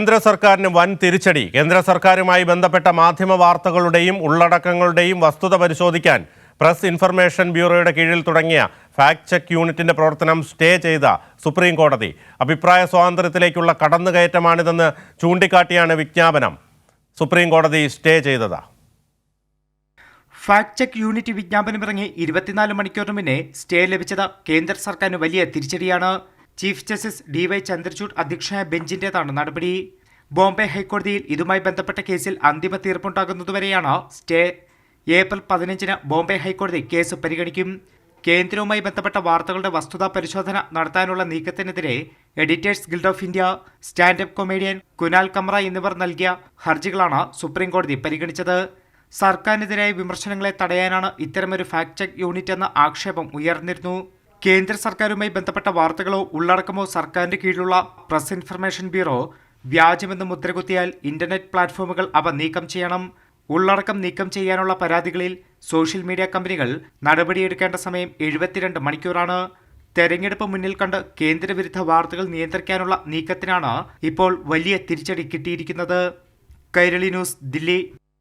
കേന്ദ്ര സർക്കാരിന് വൻ തിരിച്ചടി. കേന്ദ്ര സർക്കാരുമായി ബന്ധപ്പെട്ട മാധ്യമ വാർത്തകളുടെയും ഉള്ളടക്കങ്ങളുടെയും വസ്തുത പരിശോധിക്കാൻ പ്രസ് ഇൻഫർമേഷൻ ബ്യൂറോയുടെ കീഴിൽ തുടങ്ങിയ ഫാക്ട് ചെക്ക് യൂണിറ്റിന്റെ പ്രവർത്തനം സ്റ്റേ ചെയ്ത സുപ്രീം കോടതി. അഭിപ്രായ സ്വാതന്ത്ര്യത്തിലേക്കുള്ള കടന്നുകയറ്റമാണിതെന്ന് ചൂണ്ടിക്കാട്ടിയാണ് വിജ്ഞാപനം. സുപ്രീം കോടതി സ്റ്റേ ചെയ്തത്. ഫാക്ട് ചെക്ക് യൂണിറ്റ് വിജ്ഞാപനമിറങ്ങി ഇരുപത്തിനാല് മണിക്കൂറിന് മുന്നേ സ്റ്റേ ലഭിച്ചത് കേന്ദ്ര സർക്കാരിന് വലിയ തിരിച്ചടിയാണ്. Chief justice D Y Chandrachud അധ്യക്ഷനായ ബെഞ്ചിന്റേതാണ് നടപടി. ബോംബെ ഹൈക്കോടതിയിൽ ഇതുമായി ബന്ധപ്പെട്ട കേസിൽ അന്തിമ തീർപ്പുണ്ടാകുന്നതുവരെയാണ് സ്റ്റേ ഏപ്രിൽ പതിനഞ്ചിന് ബോംബെ ഹൈക്കോടതി കേസ് പരിഗണിക്കും. കേന്ദ്രവുമായി ബന്ധപ്പെട്ട വാർത്തകളുടെ വസ്തുതാ പരിശോധന നടത്താനുള്ള നീക്കത്തിനെതിരെ editors guild of India stand up comedian Kunal Kamra എന്നിവർ നൽകിയ ഹർജികളാണ് സുപ്രീം കോടതി പരിഗണിച്ചത്. സർക്കാരിനെതിരായ വിമർശനങ്ങളെ തടയാനാണ് ഇത്തരമൊരു ഫാക്ട് ചെക്ക് യൂണിറ്റ് എന്ന ആക്ഷേപം ഉയർന്നിരുന്നു. കേന്ദ്ര സർക്കാരുമായി ബന്ധപ്പെട്ട വാർത്തകളോ ഉള്ളടക്കമോ സർക്കാരിന്റെ കീഴിലുള്ള പ്രസ് ഇൻഫർമേഷൻ ബ്യൂറോ വ്യാജമെന്ന് മുദ്രകുത്തിയാൽ ഇന്റർനെറ്റ് പ്ലാറ്റ്ഫോമുകൾ അവ നീക്കം ചെയ്യണം. ഉള്ളടക്കം നീക്കം ചെയ്യാനുള്ള പരാതികളിൽ സോഷ്യൽ മീഡിയ കമ്പനികൾ നടപടിയെടുക്കേണ്ട സമയം എഴുപത്തിരണ്ട് മണിക്കൂറാണ്. തെരഞ്ഞെടുപ്പ് മുന്നിൽ കണ്ട് കേന്ദ്രവിരുദ്ധ വാർത്തകൾ നിയന്ത്രിക്കാനുള്ള നീക്കത്തിനാണ് ഇപ്പോൾ വലിയ തിരിച്ചടി കിട്ടിയിരിക്കുന്നത്. കൈരളി ന്യൂസ് ദില്ലി.